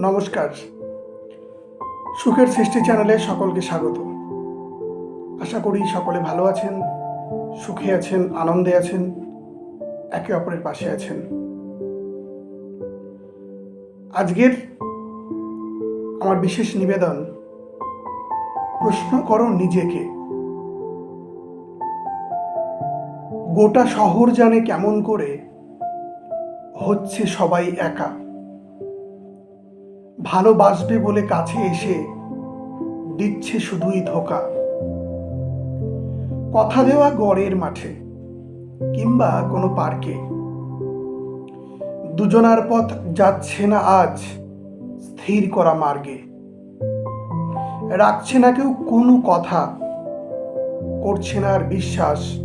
নমস্কার। সুখের সৃষ্টি চ্যানেলে সকলকে স্বাগত। আশা করি সকলে ভালো আছেন, সুখে আছেন, আনন্দে আছেন, একে অপরের পাশে আছেন। আজকের আমার বিশেষ নিবেদন, প্রশ্ন করো নিজেকে। গোটা শহর জানে কেমন করে হচ্ছে সবাই একা। ভালোবাসবে বলে কাছে এসে দিচ্ছে শুধুই ধোকা। কথা দেওয়া গড়ের মাঠে কিংবা কোনো পার্কে। দুজনার পথ যাচ্ছে না আজ স্থির করা মার্গে। রাখছে না কেউ কোনো কথা, করছে না আর বিশ্বাস।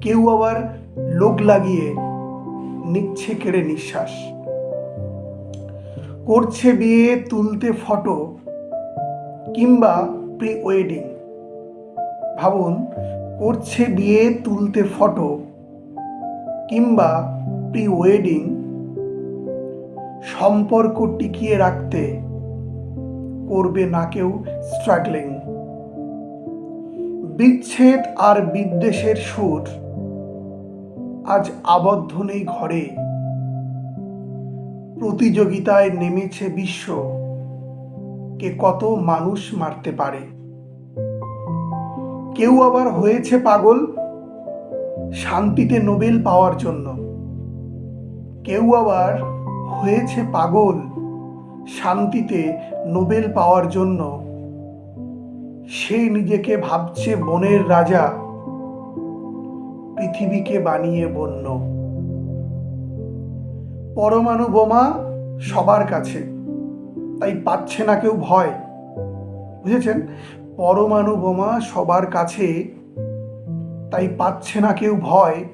কেউ আবার লোক লাগিয়ে নিচ্ছে কেড়ে নিঃশ্বাস। করছে বিয়ে, তুলতে ফটো কিংবা প্রি ওয়েডিং ভাবুন, করছে বিয়ে, তুলতে ফটো কিংবা প্রি ওয়েডিং সম্পর্ক টিকিয়ে রাখতে করবে না কেউ স্ট্রাগলিং। বিচ্ছেদ আর বিদ্বেষের সুর আজ আবদ্ধ নেই ঘরে। প্রতিযোগিতায় নেমেছে বিশ্ব। কে কত মানুষ মারতে পারে? কেউ আবার হয়েছে পাগল শান্তিতে নোবেল পাওয়ার জন্য। কেউ আবার হয়েছে পাগল শান্তিতে নোবেল পাওয়ার জন্য। সে নিজেকে ভাবছে বনের রাজা, পৃথিবীকে বানিয়ে বন্য। পরমাণু বোমা সবার কাছে। তাই পাচ্ছে না কেউ ভয়। বুঝেছেন? পরমাণু বোমা সবার কাছে, তাই পাচ্ছে না কেউ ভয়।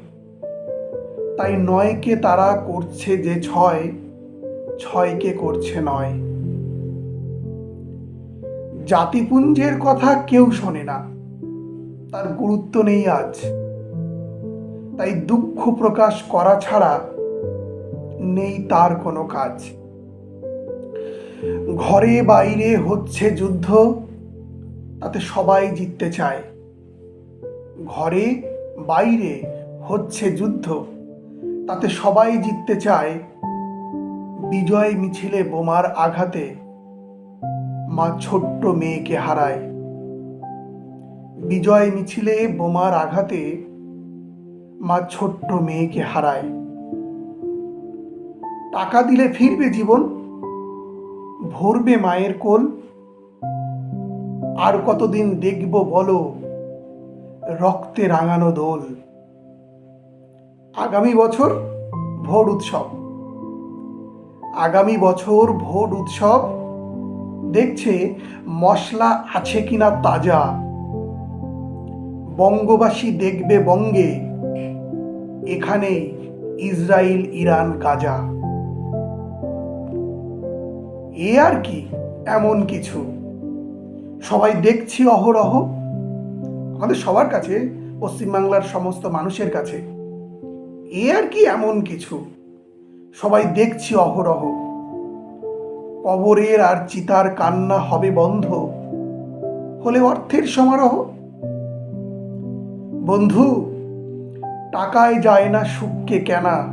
তাই নয়কে তারা করছে যে ছয় ছয়কে করছে নয়। জাতিপুঞ্জের কথা কেউ শোনে না। তার গুরুত্ব নেই আজ। তাই দুঃখ প্রকাশ করা ছাড়া নেই তার কোনো কাজ। ঘরে বাইরে হচ্ছে যুদ্ধ, তাতে সবাই জিততে চায়। ঘরে বাইরে হচ্ছে যুদ্ধ, তাতে সবাই জিততে চায়। বিজয় মিছিলে বোমার আঘাতে মা ছোট্ট মেয়েকে হারায়। বিজয় মিছিলে বোমার আঘাতে মা ছোট্ট মেয়েকে হারায়। টাকা দিলে ফিরবে জীবন, ভরবে মায়ের কোল। আর কতদিন দেখব বলো, রক্তে রাঙানো দোল। আগামী বছর ভোট উৎসব। আগামী বছর ভোট উৎসব, দেখছে মশলা আছে কিনা তাজা। বঙ্গবাসী দেখবে বঙ্গে, এখানে ইসরায়েল ইরান গাজা। এ আর কি এমন কিছু? সবাই দেখছি অহরহ। আমাদের সবার কাছে, পশ্চিমবাংলার সমস্ত মানুষের কাছে, এ আর কি এমন কিছু? সবাই দেখছি অহরহ। কবরের আর চিতার কান্না হবে বন্ধ। হলে অর্থের সমারোহ? বন্ধু, টাকায় যায় না সুখকে কেনা,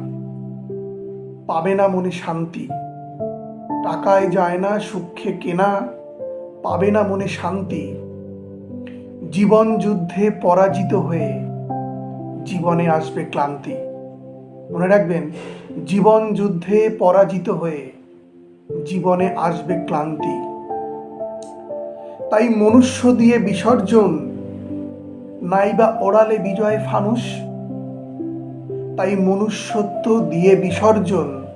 পাবে না মনে শান্তি। টাকায় যায় না, সুখে কেনা, পাবে না মনে শান্তি। জীবন যুদ্ধে পরাজিত হয়ে জীবনে আসবে ক্লান্তি। মনে রাখবেন, জীবন যুদ্ধে পরাজিত হয়ে জীবনে আসবে ক্লান্তি। তাই মনুষ্য দিয়ে বিসর্জন, নাইবা ওড়ালে বিজয় ফানুষ, তাই মনুষ্যত্ব দিয়ে বিসর্জন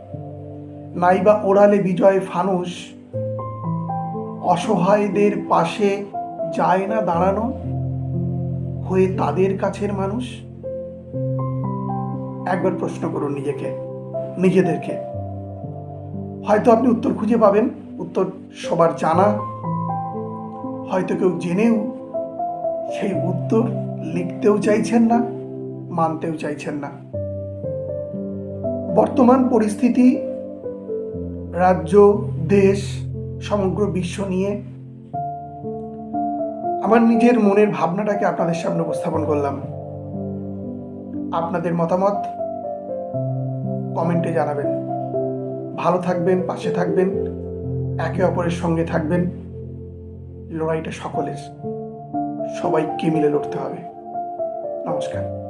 নাইবা ওড়ালে বিজয় ফানুষ, অসহায়দের পাশে যায় না দাঁড়ানো হয়ে তাদের কাছের মানুষ? একবার প্রশ্ন করুন নিজেকে, নিজেদেরকে। হয়তো আপনি উত্তর খুঁজে পাবেন, উত্তর সবার জানা। হয়তো কেউ জেনেও সেই উত্তর লিখতেও চাইছেন না, মানতেও চাইছেন না। বর্তমান পরিস্থিতি রাজ্য, দেশ, সমগ্র বিশ্ব নিয়ে আমার নিজের মনের ভাবনাটাকে আপনাদের সামনে উপস্থাপন করলাম। আপনাদের মতামত কমেন্টে জানাবেন। ভালো থাকবেন, পাশে থাকবেন, একে অপরের সঙ্গে থাকবেন। লড়াইটা সকলের, সবাইকে মিলে লড়তে হবে। নমস্কার।